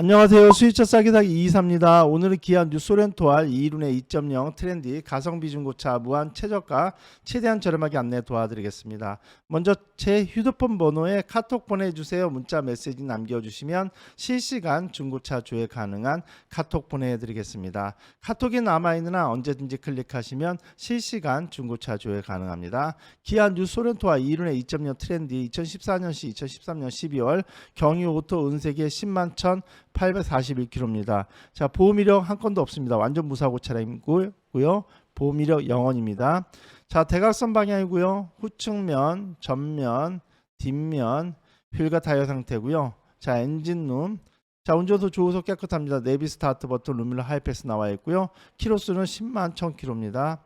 안녕하세요. 수입차 싸게 사기 이이사입니다. 오늘은 기아 뉴소렌토알 2륜의 2.0 트렌디 가성비 중고차 무한 최저가 최대한 저렴하게 안내 도와드리겠습니다. 먼저 제 휴대폰 번호에 카톡 보내주세요. 문자 메시지 남겨주시면 실시간 중고차 조회 가능한 카톡 보내드리겠습니다. 카톡이 남아있느나 언제든지 클릭하시면 실시간 중고차 조회 가능합니다. 기아 뉴소렌토와 2륜의 2.0 트렌디 2014년시 2013년 12월 경유 오토 은색의 10만 천 841km입니다. 자, 보험 이력 한 건도 없습니다. 완전 무사고 차량이고요. 보험 이력 0원입니다. 자, 대각선 방향이고요. 후측면, 전면, 뒷면, 휠과 타이어 상태고요. 자, 엔진룸. 자, 운전소 조우석 깨끗합니다. 내비 스타트 버튼 루밀러 하이패스 나와 있고요. 키로수는 10만 1000km입니다.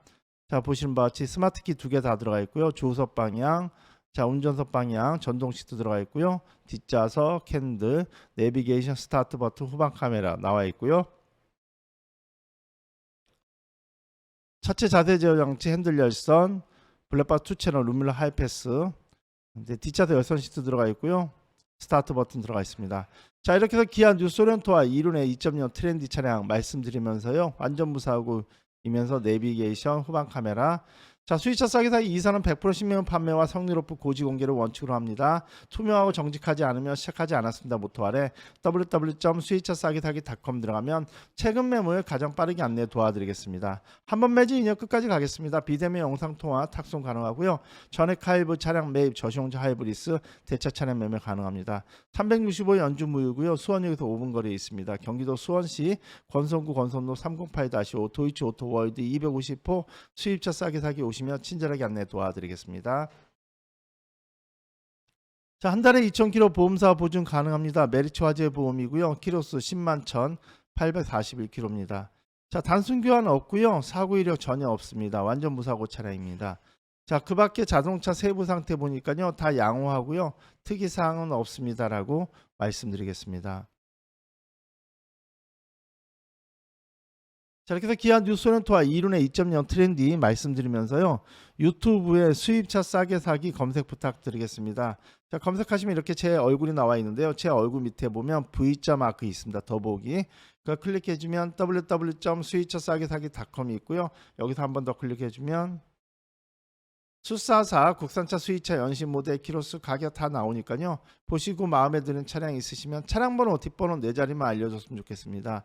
자, 보시는 바와 같이 스마트키 두 개 다 들어가 있고요. 조우석 방향, 자, 운전석 방향 전동 시트 들어가 있고요. 뒷좌석, 캔들, 내비게이션 스타트 버튼 후방 카메라 나와 있고요. 차체 자세 제어 장치 핸들 열선, 블랙박스 투 채널 루밀러 하이패스, 이제 뒷좌석 열선 시트 들어가 있고요. 스타트 버튼 들어가 있습니다. 자 이렇게 해서 기아 뉴소렌토와 이륜의 2.0 트렌디 차량 말씀드리면서요. 완전 무사고이면서 내비게이션, 후방 카메라, 자 수입차 싸게 사기 이사는 100% 신명 판매와 성능 높은 고지 공개를 원칙으로 합니다. 투명하고 정직하지 않으면 시작하지 않았습니다. 모토 아래 www.수입차싸게 사기.com 들어가면 최근 매물 가장 빠르게 안내 도와드리겠습니다. 한번 매진 인연 끝까지 가겠습니다. 비대면 영상 통화 탁송 가능하고요. 전액 하이브 차량 매입 저시용자 하이브 리스 대차 차량 매매 가능합니다. 365 연주 무휴고요. 수원역에서 5분 거리에 있습니다. 경기도 수원시 권선구 권선로 308-5 도이치 오토월드 250호 수입차 싸게 사기 오시면 친절하게 안내 도와드리겠습니다. 자, 한 달에 2,000km 보험사 보증 가능합니다. 메리츠 화재 보험이고요. 키로수 10만 1,841km입니다. 자, 단순 교환 없고요. 사고 이력 전혀 없습니다. 완전 무사고 차량입니다. 자, 그 밖에 자동차 세부 상태 보니까요. 다 양호하고요. 특이 사항은 없습니다라고 말씀드리겠습니다. 자 이렇게 해서 기아 뉴스렌토와 이륜의 2.0 트렌디 말씀드리면서요. 유튜브에 수입차 싸게 사기 검색 부탁드리겠습니다. 자 검색하시면 이렇게 제 얼굴이 나와 있는데요. 제 얼굴 밑에 보면 V자 마크 있습니다. 더보기. 그 클릭해주면 www.수입차 싸게 사기.com이 있고요. 여기서 한 번 더 클릭해주면 수사사 국산차 수입차 연신 모델 키로수 가격 다 나오니까요. 보시고 마음에 드는 차량 있으시면 차량 번호 뒷번호 네 자리만 알려줬으면 좋겠습니다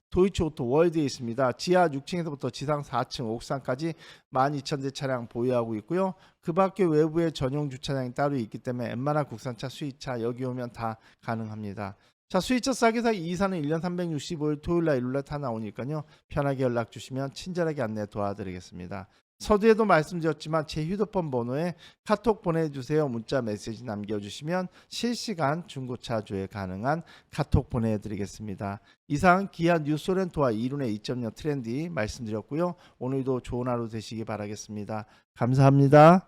도이치 오토 월드에 있습니다. 지하 6층에서부터 지상 4층 옥상까지 12,000대 차량 보유하고 있고요. 그 밖에 외부에 전용 주차장이 따로 있기 때문에 웬만한 국산차 수입차 여기 오면 다 가능합니다. 자 수입차 싸게 사기 이사는 1년 365일 토요일 날 일요일 날 다 나오니까요. 편하게 연락 주시면 친절하게 안내 도와드리겠습니다. 서두에도 말씀드렸지만 제 휴대폰 번호에 카톡 보내주세요. 문자 메시지 남겨주시면 실시간 중고차 조회 가능한 카톡 보내드리겠습니다. 이상 기아 뉴소렌토와 이륜의 2.0 트렌디 말씀드렸고요. 오늘도 좋은 하루 되시기 바라겠습니다. 감사합니다.